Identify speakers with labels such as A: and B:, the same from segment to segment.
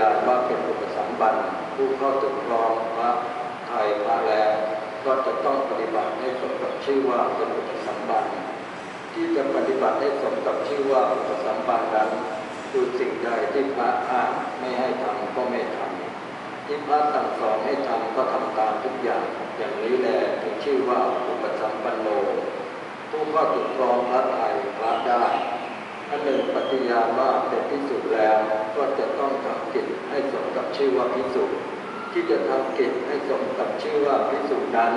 A: ย
B: ปฏิญาณว่า
C: เป็นอุปสัมบันผู้เข้าถึงครองพระไทยพระแลก็จะต้องปฏิบัติให้สมกับชื่อว่าเป็นอุปสัมบันที่จะปฏิบัติให้สมกับชื่อว่าอุปสัมบันนั้นคือสิ่งใดที่พระอ้างไม่ให้ทำก็ไม่ทำที่พระสั่งสอนให้ทำก็ทำตามทุกอย่าง อย่างนี้แหละถึงชื่อว่าอุปสัมปันโนผู้เข้าถึงครองพระไทยพระได้ อันหนึ่งปฏิญาณว่าเป็นพิสุแล้วก็จะต้องทำกิจให้สมกับชื่อว่าพิสุที่จะทำกิจให้สมกับชื่อว่าพิสุนั้น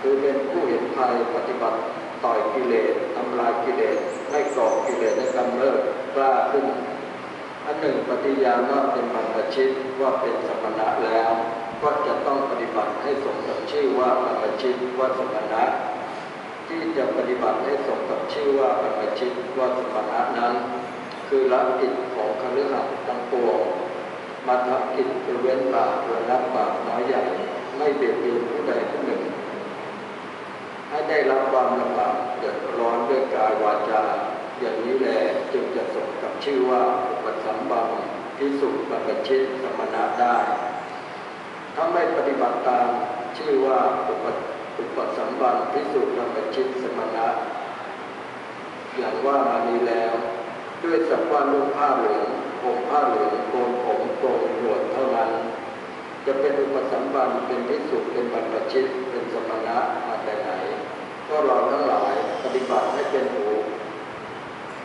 C: คือเป็นผู้เห็นภัยปฏิบัติต่อยกิเลสทำลายกิเลสไม่ก่อกิเลสและกำเริบกล้าขึ้นอันหนึ่งปฏิญาณว่าเป็นบรรพชิตว่าเป็นสมณะแล้ว ก็จะต้องปฏิบัติให้สมกับชื่อว่าบรรพชิตว่าสมณะ ที่จะปฏิบัติให้สมกับชื่อว่าบรรพชิตว่าสมณะนั้น คือละกิจของคฤหัสถ์ทั้งปวงมาทำกิจคือเว้นบาประนับบาปน้อยใหญ่ไม่เบียดเบียนผู้ใดผู้หนึ่ง ให้ได้รับความลำบากเดือดร้อนด้วยกายวาจา อย่างนี้แหละจึงจะสมกับชื่อว่าอุปสัมบังพิสุบรรพชิตสมณะได้ถ้าไม่ปฏิบัติตามชื่อว่าอุป อุปสัมบันพิสุบรรพชิตสมณะอย่างว่ามานี้แล้ว ด้วยสักว่านุ่งผ้าเหลืองผมผ้าเหลืองโกนผมโกนหนวดเท่านั้น จะเป็นอุปสัมบันเป็นพิสุทธิ์เป็นบรรพชิตเป็นสมณะมาแต่ไหน ก็เราทั้งหลายปฏิบัติให้เป็นผู้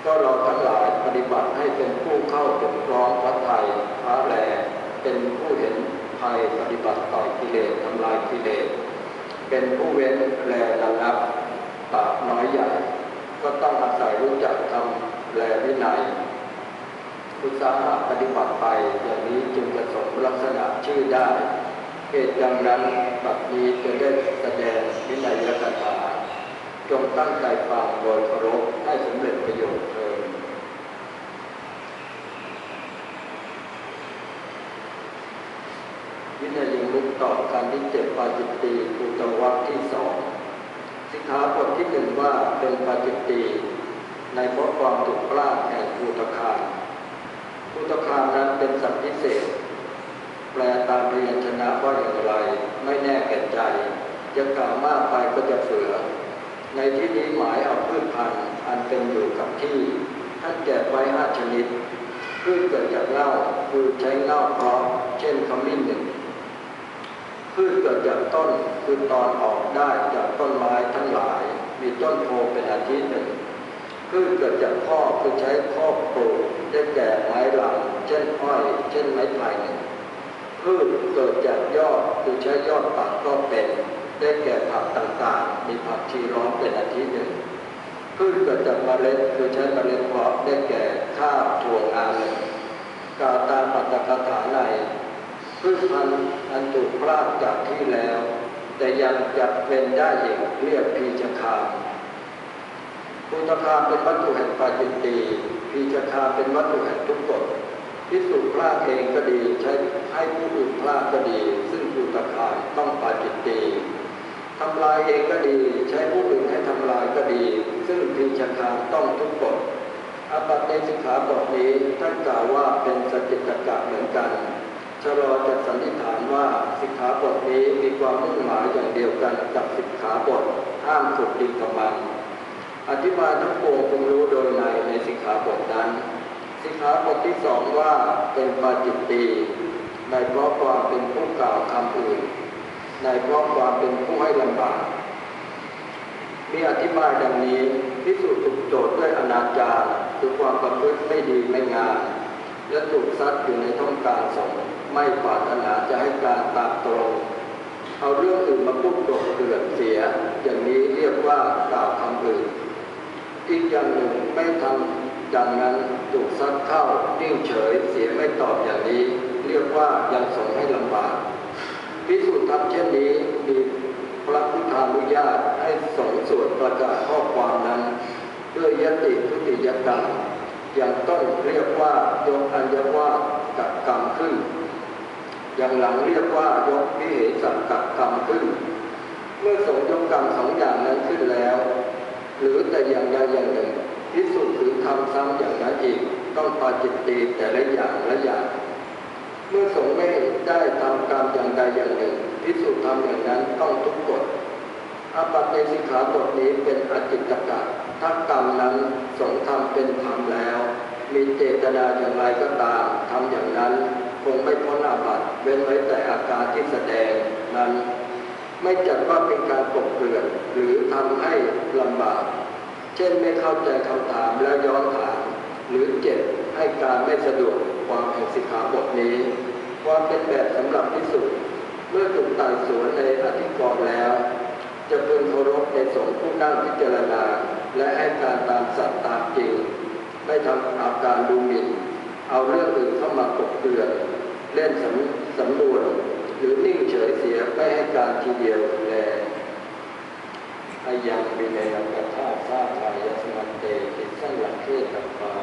C: ก็เราทั้งหลายปฏิบัติให้เป็นผู้เข้าถึงครองพระไทยพระแลเป็นผู้เห็นภัยปฏิบัติต่อกิเลสทำลายกิเลส เป็นผู้เว้นแลระงับบาปน้อยใหญ่ ก็ต้องอาศัยรู้จักทำแลวินัยอุตสาหะปฏิบัติไปอย่างนี้จึงจะสมลักษณะชื่อได้เหตุดังนั้นบัดนี้จะได้แสดงวินัยกถาจงตั้งใจฟังโดยเคารพให้สำเร็จประโยชน์เถิดวินัยยัง ลุกต่อการที่เจ็ดปาจิตตีภูตวัคที่สองสิกขาบทที่หนึ่งว่าเป็นปาจิตตีในเพราะความถูกกล้าแห่งภูตคามภูตคามนั้นเป็นสัตว์พิเศษ แปลตามเพยัญชนะว่าอย่างไร ไม่แน่แก่ใจจะกล่าวมากไปก็จะเฟือ ในที่นี้หมายเอาพืชพันธุ์อันเป็นอยู่กับที่ท่านแจกไว้ห้าชนิดพืชเกิดจากเง่าคือใช้เง่าเพราะเช่นขมิ้นหนึ่ง พืชเกิดจากต้นคือตอนออกได้จากต้นไม้ทั้งหลาย มีต้นโพเป็นอาทิตย์หนึ่งพืชเกิดจากข้อคือใช้ข้อปลูกได้แก่ไม้หลังเช่นอ้อย เช่นไม้ไผ่หนึ่งพืชเกิดจากยอดคือใช้ยอดปักก็เป็น ได้แก่ผักต่างๆ มีผักชีร้อนเป็นอาทิตย์หนึ่งพืชเกิดจากเมล็ดคือใช้เมล็ดเพาะได้แก่ข้าวถั่วงาหนึ่งกาตาปัตตกถาใน พืชพันธุ์อันถูกพรากจากที่แล้ว แต่ยังจะเป็นได้อีกเรียกพีชคามภูตคามเป็นวัตถุแห่งปาจิตตีพีชคามเป็นวัตถุแห่งทุกกฎพิสูจน์พลาดเองก็ดีใช้ให้ผู้อื่นพลาดก็ดี ซึ่งภูตคามต้องปาจิตตีทำลายเองก็ดี ใช้ผู้อื่นให้ทำลายก็ดี ซึ่งพีชคามต้องทุกกฎอปัตในสิกขาบทนี้ท่านกล่าวว่าเป็นสกิจกะเหมือนกัน ชะลอจะสันนิษฐานว่าสิกขาบทนี้มีความมุ่งหมายอย่างเดียวกันกับสิกขาบทห้ามถูกดิงกับมันอธิบายทั้งปวงคงรู้โดยในในสิกขาบทนั้น สิกขาบทที่สองว่าเป็นปาจิตตีในเพราะความเป็นผู้กล่าวคำอื่น ในเพราะความเป็นผู้ให้ลำบากมีอธิบายดังนี้พิสูจน์ถูกโจทย์ด้วยอนาจารคือความประพฤติไม่ดีไม่งาม และถูกซัดอยู่ในท้องการสงไม่ปรารถนาจะให้การตามตรง เอาเรื่องอื่นมาพูดโกรธเกลื่อนเสีย อย่างนี้เรียกว่ากล่าวคำอื่น อีกอย่างหนึ่งไม่ทำดังนั้นถูกซัดเข้านิ่งเฉยเสียไม่ตอบอย่างนี้ เรียกว่ายังส่งให้ลำบากพิสูจน์ทำเช่นนี้มีพระพุทธานุญาตให้สงสวดประกาศข้อความนั้น ด้วยยติทุติยกรรม ย่างต้นเรียกว่ายกอัญญวากับกรรมขึ้นอย่างหลังเรียกว่ายกวิเหสังกักกรรมขึ้น เมื่อสงยกกรรมสองอย่างนั้นขึ้นแล้ว หรือแต่อย่างใดอย่างหนึ่งพิสูจน์ถือทำซ้ำอย่างนั้นอีกต้องปาจิตตีแต่ละอย่างละอย่างเมื่อสงไม่ได้ทำกรรมอย่างใดอย่างหนึ่งพิสูจน์ทำอย่างนั้นต้องทุกกฎอาบัติในสิกขาบทนี้เป็นอจิตตกะ ถ้ากรรมนั้นสงทำเป็นธรรมแล้ว มีเจตนาอย่างไรก็ตามทำอย่างนั้นคงไม่พ้นอาบัติเว้นไว้แต่อาการที่แสดงนั้น ไม่จัดว่าเป็นการปกเกลื่อนหรือทำให้ลำบาก เช่นไม่เข้าใจคำถามแล้วย้อนถาม หรือเจ็บให้การไม่สะดวกความแห่งสิกขาบทนี้ ความเป็นแบบสำหรับพิสุทธิ์เมื่อถูกไต่สวนในอธิกรณ์แล้ว จะพึงเคารพในสงฆ์ผู้นั่งพิจารณา และให้การตามสัตย์ตามจริง ไม่ทำอาการดูหมิ่น เอาเรื่องอื่นเข้ามากบเกลื่อนเล่นสำสำนวนหรือนิ่งเฉยเสียไม่ให้การทีเดียวแลอายังวินัยกธาตุสาทายสมันเตติสังหลักเทศปา